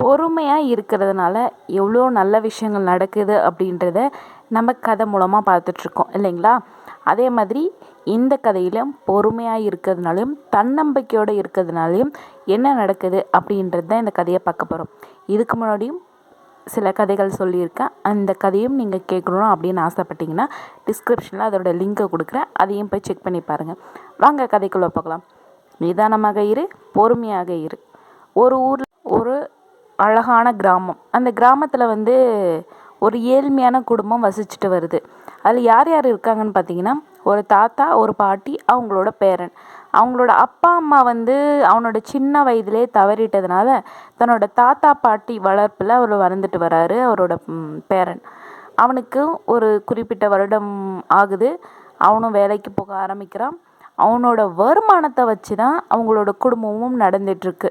பொறுமையாக இருக்கிறதுனால எவ்வளோ நல்ல விஷயங்கள் நடக்குது அப்படின்றத நம்ம கதை மூலமாக பார்த்துட்ருக்கோம் இல்லைங்களா? அதே மாதிரி இந்த கதையிலும் பொறுமையாக இருக்கிறதுனாலையும் தன்னம்பிக்கையோடு இருக்கிறதுனாலையும் என்ன நடக்குது அப்படின்றது தான் இந்த கதையை பார்க்க போகிறோம் இதுக்கு முன்னாடியும் சில கதைகள் சொல்லியிருக்கேன். அந்த கதையும் நீங்கள் கேட்கணும் அப்படின்னு ஆசைப்பட்டீங்கன்னா டிஸ்கிரிப்ஷனில் அதோட லிங்கை கொடுக்குறேன். அதையும் போய் செக் பண்ணி பாருங்கள் வாங்க கதைக்குள்ளே பார்க்கலாம் நிதானமாக இரு பொறுமையாக இரு. ஒரு ஊரில் ஒரு அழகான கிராமம். அந்த கிராமத்தில் வந்து ஒரு ஏழ்மையான குடும்பம் வசிச்சுட்டு வருது. அதில் யார் யார் இருக்காங்கன்னு பார்த்தீங்கன்னா ஒரு தாத்தா ஒரு பாட்டி அவங்களோட பேரன். அவங்களோட அப்பா அம்மா வந்து அவனோட சின்ன வயதிலே தவறிட்டதுனால தன்னோட தாத்தா பாட்டி வளர்ப்பில் அவர் வளர்ந்துட்டு வராரு அவரோட பேரன். அவனுக்கு ஒரு குறிப்பிட்ட வருடம் ஆகுது. அவனும் வேலைக்கு போக ஆரம்பிக்கிறான். அவனோட வருமானத்தை வச்சு தான் அவங்களோட குடும்பமும் நடந்துட்டுருக்கு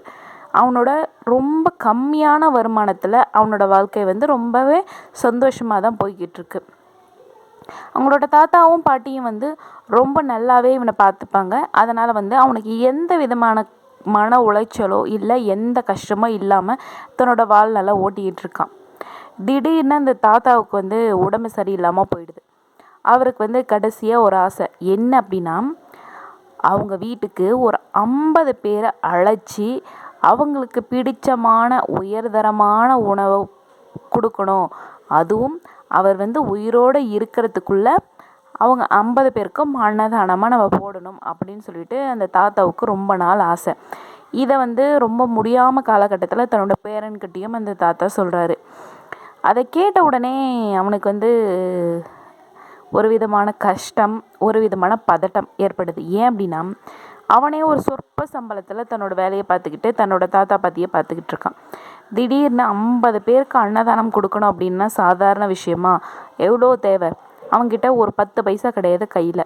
அவனோட ரொம்ப கம்மியான வருமானத்தில் அவனோட வாழ்க்கை வந்து ரொம்பவே சந்தோஷமாக தான் போய்கிட்டுருக்கு. அவங்களோட தாத்தாவும் பாட்டியும் வந்து ரொம்ப நல்லாவே இவனை பார்த்துப்பாங்க. அதனால் வந்து அவனுக்கு எந்த விதமான மன உளைச்சலோ இல்லை எந்த கஷ்டமோ இல்லாமல் தன்னோட வாழ்நாளை ஓட்டிக்கிட்டு இருக்கான் திடீர்னு அந்த தாத்தாவுக்கு வந்து உடம்பு சரியில்லாமல் போயிடுது. அவருக்கு வந்து கடைசியாக ஒரு ஆசை. என்ன அப்படின்னா அவங்க வீட்டுக்கு ஒரு ஐம்பது பேரை அழைச்சி அவங்களுக்கு பிடிச்சமான உயர்தரமான உணவை கொடுக்கணும். அதுவும் அவர் வந்து உயிரோடு இருக்கிறதுக்குள்ள அவங்க ஐம்பது பேருக்கும் அன்னதானமாக நம்ம போடணும் அப்படின்னு சொல்லிட்டு அந்த தாத்தாவுக்கு ரொம்ப நாள் ஆசை. இதை வந்து ரொம்ப முடியாமல் காலகட்டத்தில் தன்னோட பேரன்கிட்டையும் அந்த தாத்தா சொல்கிறாரு அதை கேட்ட உடனே அவனுக்கு வந்து ஒரு விதமான கஷ்டம் ஒரு விதமான பதட்டம் ஏற்படுது. ஏன் அப்படின்னா அவனே ஒரு சொற்ப சம்பளத்தில் தன்னோட வேலையை பார்த்துக்கிட்டு தன்னோட தாத்தா பாத்தியை பார்த்துக்கிட்டு இருக்கான். திடீர்னு ஐம்பது பேருக்கு அன்னதானம் கொடுக்கணும் அப்படின்னா சாதாரண விஷயமா? எவ்வளோ தேவை? அவன்கிட்ட ஒரு பத்து பைசா கிடையாது கையில்.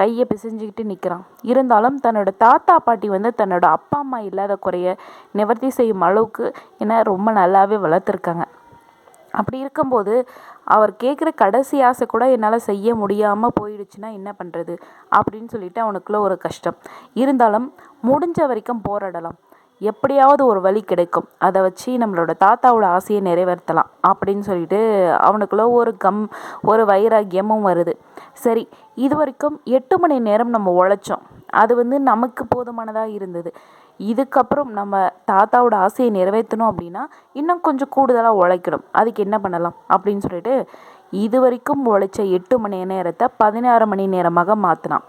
கையை பிசைஞ்சுக்கிட்டு நிற்கிறான் இருந்தாலும் தன்னோட தாத்தா பாட்டி வந்து தன்னோட அப்பா அம்மா இல்லாத குறைய நிவர்த்தி செய்யும் அளவுக்கு என்ன ரொம்ப நல்லாவே வளர்த்துருக்காங்க. அப்படி இருக்கும்போது அவர் கேட்குற கடைசி ஆசை கூட என்னால் செய்ய முடியாமல் போயிடுச்சுன்னா என்ன பண்ணுறது அப்படின்னு சொல்லிட்டு அவனுக்குள்ள ஒரு கஷ்டம். இருந்தாலும் முடிஞ்ச வரைக்கும் போராடலாம். எப்படியாவது ஒரு வழி கிடைக்கும். அதை வச்சு நம்மளோட தாத்தாவோட ஆசையை நிறைவேற்றலாம் அப்படின்னு சொல்லிட்டு அவனுக்குள்ள ஒரு கம் ஒரு வைராக்கியமும் வருது. சரி இது வரைக்கும் எட்டு மணி நேரம் நம்ம உழைச்சோம். அது வந்து நமக்கு போதுமானதாக இருந்தது. இதுக்கப்புறம் நம்ம தாத்தாவோட ஆசையை நிறைவேற்றணும் அப்படின்னா இன்னும் கொஞ்சம் கூடுதலாக உழைக்கணும். அதுக்கு என்ன பண்ணலாம்? அப்படின்னு சொல்லிட்டு இது வரைக்கும் உழைச்ச எட்டு மணி நேரத்தை பதினாறு மணி நேரமாக மாற்றினான்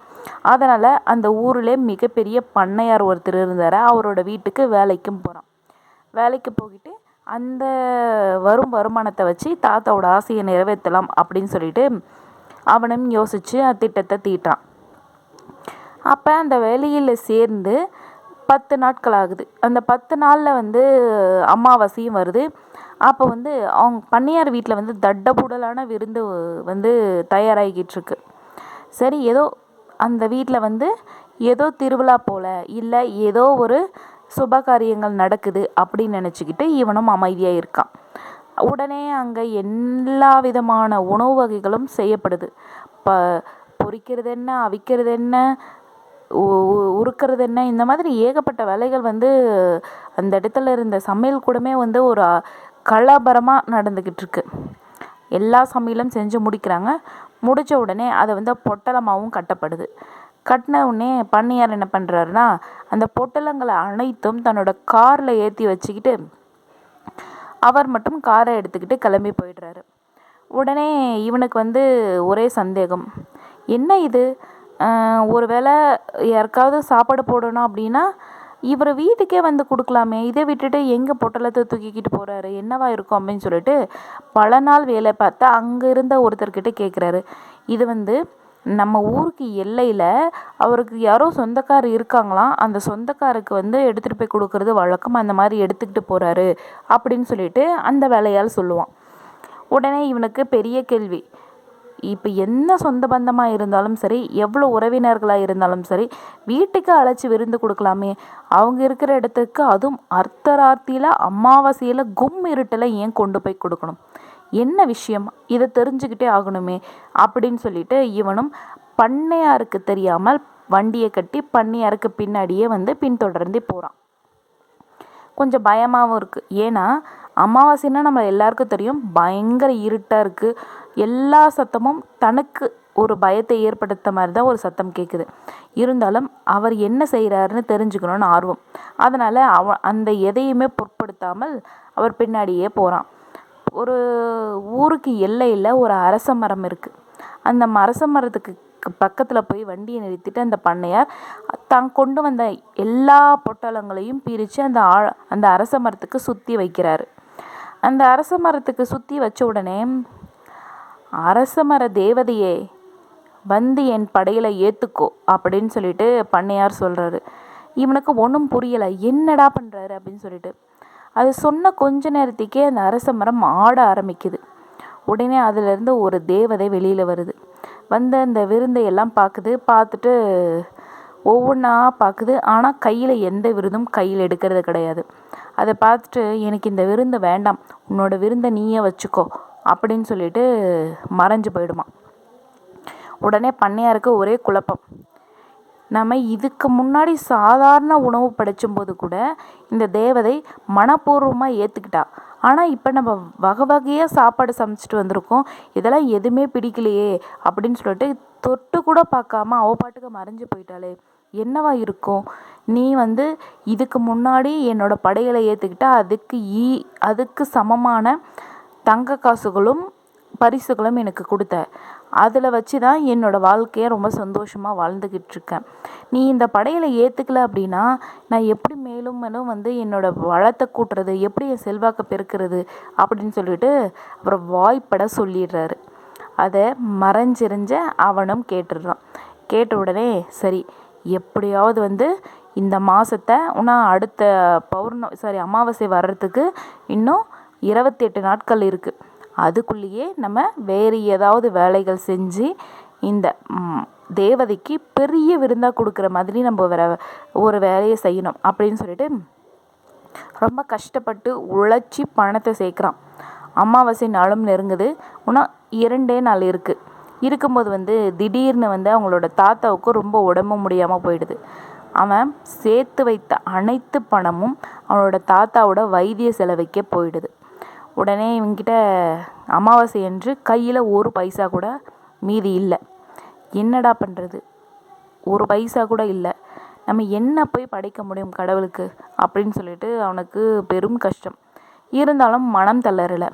அதனால் அந்த ஊரில் மிகப்பெரிய பண்ணையார் ஒருத்தர் இருந்தார். அவரோட வீட்டுக்கு வேலைக்கும் போகிறான் வேலைக்கு போய்கிட்டு அந்த வரும் வருமானத்தை வச்சு தாத்தாவோட ஆசையை நிறைவேற்றலாம் அப்படின்னு சொல்லிட்டு அவனும் யோசித்து திட்டத்தை தீட்டான். அப்போ அந்த வேலையில் சேர்ந்து பத்து நாட்கள் ஆகுது அந்த பத்து நாளில் வந்து அமாவாசையும் வருது. அப்போ வந்து அவங்க பண்ணையார் வீட்டில் வந்து தட்டபுடலான விருந்து வந்து தயாராகிக்கிட்டு இருக்கு சரி ஏதோ அந்த வீட்டில் வந்து ஏதோ திருவிழா போல் இல்லை ஏதோ ஒரு சுப காரியங்கள் நடக்குது அப்படின்னு நினச்சிக்கிட்டு இவனும் அமைதியாக இருக்கான் உடனே அங்கே எல்லா விதமான உணவு வகைகளும் செய்யப்படுது. ப பொரிக்கிறது என்ன அவிக்கிறது என்ன உருக்கிறது என்ன? இந்த மாதிரி ஏகப்பட்ட வேலைகள் வந்து அந்த இடத்துல இருந்த சமையல் கூடமே வந்து ஒரு கலாபரமாக நடந்துக்கிட்டு இருக்கு எல்லா சமையலும் செஞ்சு முடிக்கிறாங்க. முடிச்ச உடனே அதை வந்து பொட்டலமாகவும் கட்டப்படுது. கட்டின உடனே பண்ணையார் என்ன பண்ணுறாருன்னா அந்த பொட்டலங்களை அனைத்தும் தன்னோட காரில் ஏற்றி வச்சுக்கிட்டு அவர் மட்டும் காரை எடுத்துக்கிட்டு கிளம்பி போயிடுறாரு. உடனே இவனுக்கு வந்து ஒரே சந்தேகம். என்ன இது? ஒரு வேளை யாருக்காவது சாப்பாடு போடணும் அப்படின்னா இவர் வீட்டுக்கே வந்து கொடுக்கலாமே. இதை விட்டுட்டு எங்கே பொட்டலத்தை தூக்கிக்கிட்டு போகிறாரு என்னவா இருக்கும் அப்படின்னு சொல்லிட்டு பல நாள் வேலை பார்த்தா அங்கே இருந்த ஒருத்தர்கிட்ட கேட்குறாரு இது வந்து நம்ம ஊருக்கு எல்லையில் அவருக்கு யாரோ சொந்தக்கார் இருக்காங்களாம். அந்த சொந்தக்காருக்கு வந்து எடுத்துகிட்டு போய் கொடுக்கறது வழக்கம் அந்த மாதிரி எடுத்துக்கிட்டு போகிறாரு அப்படின்னு சொல்லிட்டு அந்த வேலையால் சொல்லுவான். உடனே இவனுக்கு பெரிய கேள்வி. இப்போ என்ன சொந்த பந்தமாக இருந்தாலும் சரி எவ்வளோ உறவினர்களாக இருந்தாலும் சரி வீட்டுக்கு அழைச்சி விருந்து கொடுக்கலாமே. அவங்க இருக்கிற இடத்துக்கு அதுவும் அர்த்தராத்தியில் அமாவாசையில் கும் இருட்டில் ஏன் கொண்டு போய் கொடுக்கணும்? என்ன விஷயம்? இதை தெரிஞ்சுக்கிட்டே ஆகணுமே அப்படின்னு சொல்லிட்டு இவனும் பண்ணையாருக்கு தெரியாமல் வண்டியை கட்டி பண்ணையாருக்கு பின்னாடியே வந்து பின்தொடர்ந்து போகிறான் கொஞ்சம் பயமாகவும் இருக்குது ஏன்னா அமாவாசைன்னா நம்ம எல்லாருக்கும் தெரியும். பயங்கர இருட்டாக இருக்குது எல்லா சத்தமும் தனக்கு ஒரு பயத்தை ஏற்படுத்த மாதிரி தான் ஒரு சத்தம் கேட்குது இருந்தாலும் அவர் என்ன செய்கிறாருன்னு தெரிஞ்சுக்கணுன்னு ஆர்வம். அதனால் அவ அந்த எதையுமே பொருட்படுத்தாமல் அவர் பின்னாடியே போகிறான் ஒரு ஊருக்கு எல்லையில் ஒரு அரச மரம் இருக்குது அந்த அரச மரத்துக்கு பக்கத்தில் போய் வண்டியை நிறுத்திட்டு அந்த பண்ணையார் தான் கொண்டு வந்த எல்லா பொட்டலங்களையும் பிரித்து அந்த ஆழ அந்த அரச மரத்துக்கு சுற்றி வைக்கிறாரு. அந்த அரச மரத்துக்கு சுற்றி வச்ச உடனே அரச மர தேவதையே வந்து என் படையில் ஏற்றுக்கோ அப்படின்னு சொல்லிட்டு பண்ணையார் சொல்கிறாரு இவனுக்கு ஒன்றும் புரியலை. என்னடா பண்ணுறாரு அப்படின்னு சொல்லிட்டு. அது சொன்ன கொஞ்ச நேரத்துக்கே அந்த அரச மரம் ஆட ஆரம்பிக்குது. உடனே அதுலேருந்து ஒரு தேவதை வெளியில் வருது. வந்து அந்த விருந்தை எல்லாம் பார்க்குது பார்த்துட்டு ஒவ்வொன்றா பார்க்குது ஆனால் கையில் எந்த விருந்தும் கையில் எடுக்கிறது கிடையாது. அதை பார்த்துட்டு எனக்கு இந்த விருந்து வேண்டாம் உன்னோட விருந்தை நீயே வச்சுக்கோ அப்படின்னு சொல்லிட்டு மறைஞ்சு போயிடுமா. உடனே பண்ணையாருக்கு ஒரே குழப்பம். நம்ம இதுக்கு முன்னாடி சாதாரண உணவு படைச்சும்போது கூட இந்த தேவதை மனப்பூர்வமாக ஏற்றுக்கிட்டா ஆனால் இப்போ நம்ம வகை வகையாக சாப்பாடு சமைச்சிட்டு வந்திருக்கோம் இதெல்லாம் எதுவுமே பிடிக்கலையே அப்படின்னு சொல்லிட்டு தொட்டு கூட பார்க்காம அவ பாட்டுக்கு மறைஞ்சு போயிட்டாலே என்னவா இருக்கும்? நீ வந்து இதுக்கு முன்னாடி என்னோட படைகளை ஏற்றுக்கிட்டா அதுக்கு ஈ அதுக்கு சமமான தங்க காசுகளும் பரிசுகளும் எனக்கு கொடுத்த. அதில் வச்சு தான் என்னோடய வாழ்க்கையை ரொம்ப சந்தோஷமாக வாழ்ந்துக்கிட்டு இருக்கேன் நீ இந்த படையில் ஏற்றுக்கல அப்படின்னா நான் எப்படி மேலும் மேலும் வந்து என்னோடய வளத்தை கூட்டுறது எப்படி என் செல்வாக்கை பெருக்கிறது அப்படின்னு சொல்லிட்டு அப்புறம் வாய்ப்பட சொல்லிடுறாரு. அதை மறைஞ்சிரிஞ்ச அவனும் கேட்டுடுறான். கேட்ட உடனே சரி எப்படியாவது வந்து இந்த மாதத்தை இன்னும் அடுத்த பௌர்ணம் சாரி அமாவாசை வர்றதுக்கு இன்னும் இருபத்தெட்டு நாட்கள் இருக்குது அதுக்குள்ளேயே நம்ம வேறு ஏதாவது வேலைகள் செஞ்சு இந்த தேவதைக்கு பெரிய விருந்தாக கொடுக்குற மாதிரி நம்ம வேற ஒரு வேலையை செய்யணும் அப்படின்னு சொல்லிட்டு ரொம்ப கஷ்டப்பட்டு உழைச்சி பணத்தை சேர்க்குறான். அமாவாசை நாளும் நெருங்குது. இன்னும் இரண்டே நாள் இருக்குது இருக்கும்போது வந்து திடீர்னு வந்து அவங்களோட தாத்தாவுக்கு ரொம்ப உடம்பு முடியாமல் போயிடுது. அவன் சேர்த்து வைத்த அனைத்து பணமும் அவனோட தாத்தாவோட வைத்திய செலவுக்கே போயிடுது. உடனே இவங்கிட்ட அமாவாசை என்று கையில் ஒரு பைசா கூட மீதி இல்லை. என்னடா பண்ணுறது ஒரு பைசா கூட இல்லை. நம்ம என்ன போய் படைக்க முடியும் கடவுளுக்கு? அப்படின்னு சொல்லிட்டு அவனுக்கு பெரும் கஷ்டம். இருந்தாலும் மனம் தளரலை.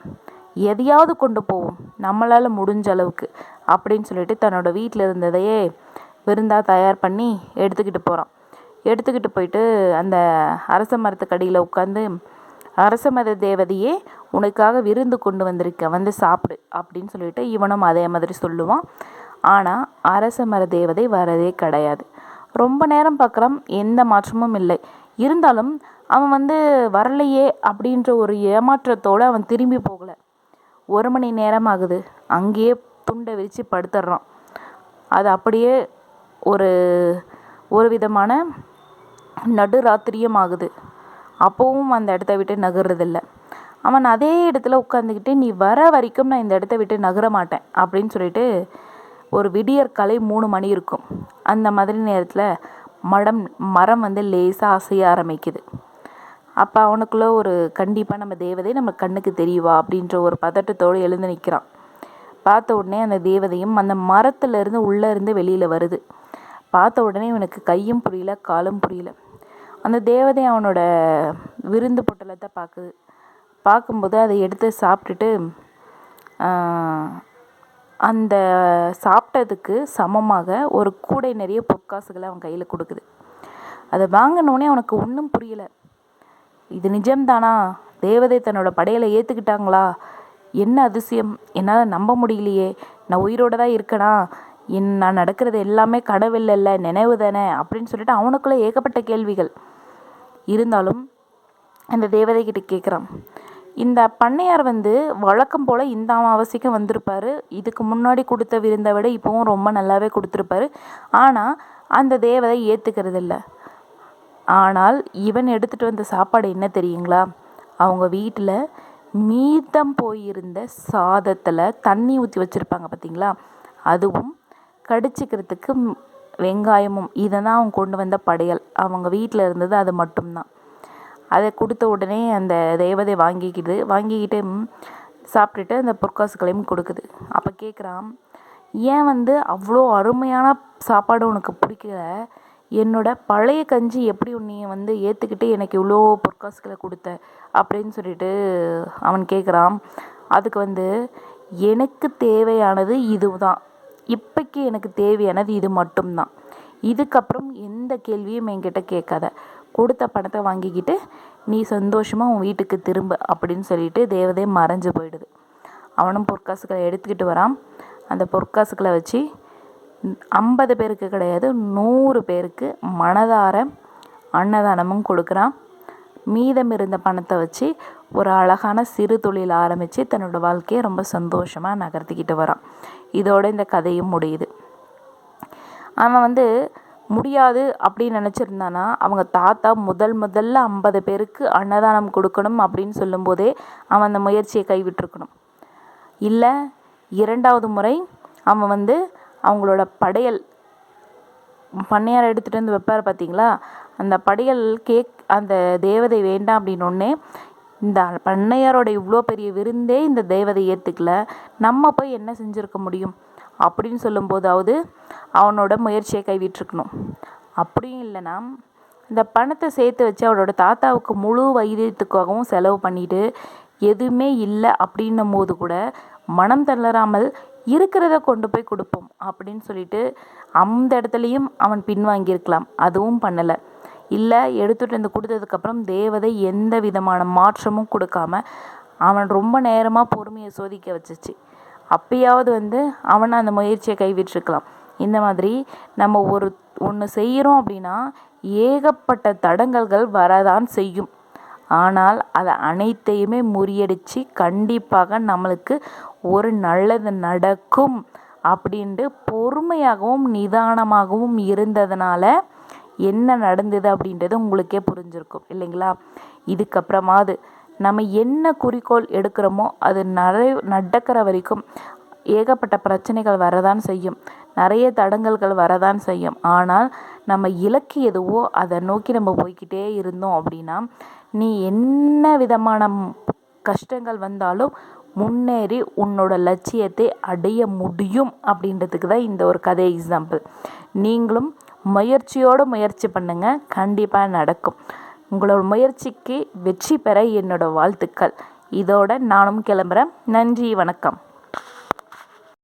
எதையாவது கொண்டு போவோம். நம்மளால் முடிஞ்ச அளவுக்கு அப்படின்னு சொல்லிட்டு தன்னோட வீட்டில் இருந்ததையே விருந்தாக தயார் பண்ணி எடுத்துக்கிட்டு போகிறான் எடுத்துக்கிட்டு போயிட்டு அந்த அரச மரத்துக்கடியில் உட்காந்து அரச மத தேவதையே உனக்காக விருந்து கொண்டு வந்திருக்க வந்து சாப்பிடு அப்படின்னு சொல்லிட்டு இவனும் அதே மாதிரி சொல்லுவான். ஆனால் அரச மர தேவதை வரதே கிடையாது. ரொம்ப நேரம் பார்க்குறான் எந்த மாற்றமும் இல்லை. இருந்தாலும் அவன் வந்து வரலையே அப்படின்ற ஒரு ஏமாற்றத்தோடு அவன் திரும்பி போகலை. ஒரு மணி நேரம் ஆகுது. அங்கேயே துண்டை விரித்து படுத்துடுறான் அது அப்படியே ஒரு ஒரு விதமான நடுராத்திரியும் ஆகுது அப்போவும் அந்த இடத்த விட்டு நகர்றதில்ல. அவன் அதே இடத்துல உட்காந்துக்கிட்டு நீ வர வரைக்கும் நான் இந்த இடத்த விட்டு நகர மாட்டேன் அப்படின்னு சொல்லிட்டு ஒரு விடியற் காலை மூணு மணி இருக்கும். அந்த மாதிரி நேரத்தில் மடம் மரம் வந்து லேசாக அசைய ஆரம்பிக்குது. அப்போ அவனுக்குள்ளே ஒரு கண்டிப்பாக நம்ம தேவதை நம்ம கண்ணுக்கு தெரியவா? அப்படின்ற ஒரு பதட்டத்தோடு எழுந்து நிற்கிறான் பார்த்த உடனே அந்த தேவதையும் அந்த மரத்துலேருந்து உள்ளே இருந்து வெளியில் வருது. பார்த்த உடனே இவனுக்கு கையும் புரியல காலும் புரியல. அந்த தேவதை அவனோட விருந்து பொட்டலத்தை பார்க்குது பார்க்கும்போது அதை எடுத்து சாப்பிட்டுட்டு அந்த சாப்பிட்டதுக்கு சமமாக ஒரு கூடை நிறைய பொற்காசுகளை அவன் கையில் கொடுக்குது. அதை வாங்கினோடனே அவனுக்கு ஒன்றும் புரியலை. இது நிஜம்தானா? தேவதை தன்னோட படையில் ஏற்றுக்கிட்டாங்களா என்ன அதிசயம்? என்னால் நம்ப முடியலையே. நான் உயிரோடு தான் இருக்கேனா? என் நான் நடக்கிறது எல்லாமே கனவில்லைல்ல நினைவு தானே? அப்படின்னு சொல்லிட்டு அவனுக்குள்ளே ஏகப்பட்ட கேள்விகள். இருந்தாலும் அந்த தேவதை கிட்ட கேட்குறான் இந்த பண்ணையார் வந்து வழக்கம் போல் இந்த அமாவாசைக்கும் வந்திருப்பார். இதுக்கு முன்னாடி கொடுத்த விருந்தை விட இப்போவும் ரொம்ப நல்லாவே கொடுத்துருப்பாரு. ஆனால் அந்த தேவதை ஏற்றுக்கிறது இல்லை ஆனால் இவன் எடுத்துகிட்டு வந்த சாப்பாடு என்ன தெரியுங்களா? அவங்க வீட்டில் மீதம் போயிருந்த சாதத்தில் தண்ணி ஊற்றி வச்சுருப்பாங்க பார்த்தீங்களா அதுவும் கடிச்சிக்கிறதுக்கு வெங்காயமும் இதை தான் அவங்க கொண்டு வந்த படையல். அவங்க வீட்டில் இருந்தது அது மட்டும்தான். அதை கொடுத்த உடனே அந்த தேவதை வாங்கிக்கிது. வாங்கிக்கிட்டு சாப்பிட்டுட்டு அந்த பொற்காசுகளையும் கொடுக்குது. அப்போ கேட்குறான் ஏன் வந்து அவ்வளோ அருமையான சாப்பாடு உனக்கு பிடிக்கல? என்னோட பழைய கஞ்சி எப்படி உன்னையை வந்து ஏற்றுக்கிட்டு எனக்கு இவ்வளோ பொற்காசுகளை கொடுத்த? அப்படின்னு சொல்லிட்டு அவன் கேட்குறான் அதுக்கு வந்து எனக்கு தேவையானது இதுதான். இப்போக்கி எனக்கு தேவையானது இது மட்டும்தான். இதுக்கப்புறம் எந்த கேள்வியும் என்கிட்ட கேட்காத. கொடுத்த பணத்தை வாங்கிக்கிட்டு நீ சந்தோஷமாக உன் வீட்டுக்கு திரும்ப அப்படின்னு சொல்லிட்டு தேவதே மறைஞ்சு போயிடுது. அவனும் பொற்காசுகளை எடுத்துக்கிட்டு வரான். அந்த பொற்காசுகளை வச்சு ஐம்பது பேருக்கு கிடையாது நூறு பேருக்கு மனதார அன்னதானமும் கொடுக்குறான். மீதம் இருந்த பணத்தை வச்சு ஒரு அழகான சிறு தொழில் ஆரம்பித்து தன்னோட வாழ்க்கையை ரொம்ப சந்தோஷமாக நகர்த்திக்கிட்டு வரான். இதோட இந்த கதையும் முடியுது. அவன் வந்து முடியாது அப்படின்னு நினச்சிருந்தானா அவங்க தாத்தா முதல் முதல்ல ஐம்பது பேருக்கு அன்னதானம் கொடுக்கணும் அப்படின்னு சொல்லும்போதே அவன் அந்த முயற்சியை கைவிட்டிருக்கணும். இல்லை இரண்டாவது முறை அவன் வந்து அவங்களோட படையல் பண்ணையார் எடுத்துகிட்டு வந்து வைப்பார் பார்த்தீங்களா அந்த படையல் கேக் அந்த தேவதை வேண்டாம் அப்படின்னொடனே இந்த பண்ணையாரோட இவ்வளோ பெரிய விருந்தே இந்த தேவதை ஏற்றுக்கல நம்ம போய் என்ன செஞ்சுருக்க முடியும்? அப்படின்னு சொல்லும்போதாவது அவனோட முயற்சியை கைவிட்டிருக்கணும். அப்படியும் இல்லைன்னா இந்த பணத்தை சேர்த்து வச்சு அவரோட தாத்தாவுக்கு முழு வைத்தியத்துக்காகவும் செலவு பண்ணிட்டு எதுவுமே இல்லை அப்படின்னும் போது கூட மனம் தளராமல் இருக்கிறத கொண்டு போய் கொடுப்போம் அப்படின்னு சொல்லிட்டு அந்த இடத்துலையும் அவன் பின்வாங்கியிருக்கலாம். அதுவும் பண்ணலை. இல்லை எடுத்துகிட்டு வந்து கொடுத்ததுக்கப்புறம் தேவதை எந்த விதமான மாற்றமும் கொடுக்காம அவன் ரொம்ப நேரமாக பொறுமையை சோதிக்க வச்சுச்சு. அப்பயாவது வந்து அவனை அந்த முயற்சியை கைவிட்டிருக்கலாம். இந்த மாதிரி நம்ம ஒரு ஒன்று செய்கிறோம் அப்படின்னா ஏகப்பட்ட தடங்கல்கள் வரதான் செய்யும். ஆனால் அதை அனைத்தையுமே முறியடித்து கண்டிப்பாக நம்மளுக்கு ஒரு நல்லது நடக்கும் அப்படின்ட்டு பொறுமையாகவும் நிதானமாகவும் இருந்ததுனால என்ன நடந்தது அப்படின்றது உங்களுக்கே புரிஞ்சிருக்கும் இல்லைங்களா? இதுக்கப்புறமாவது நம்ம என்ன குறிக்கோள் எடுக்கிறோமோ அது நிறைய நடக்கிற வரைக்கும் ஏகப்பட்ட பிரச்சனைகள் வரதான் செய்யும். நிறைய தடங்கல்கள் வரதான் செய்யும். ஆனால் நம்ம இலக்கு எதுவோ அதை நோக்கி நம்ம போய்க்கிட்டே இருந்தோம் அப்படின்னா நீ என்ன விதமான கஷ்டங்கள் வந்தாலும் முன்னேறி உன்னோட லட்சியத்தை அடைய முடியும் அப்படின்றதுக்கு தான் இந்த ஒரு கதை எக்ஸாம்பிள் நீங்களும் முயற்சியோடு முயற்சி பண்ணுங்க. கண்டிப்பாக நடக்கும். உங்களோட முயற்சிக்கு வெற்றி பெற என்னோட வாழ்த்துக்கள். இதோட நானும் கிளம்புறேன். நன்றி வணக்கம்.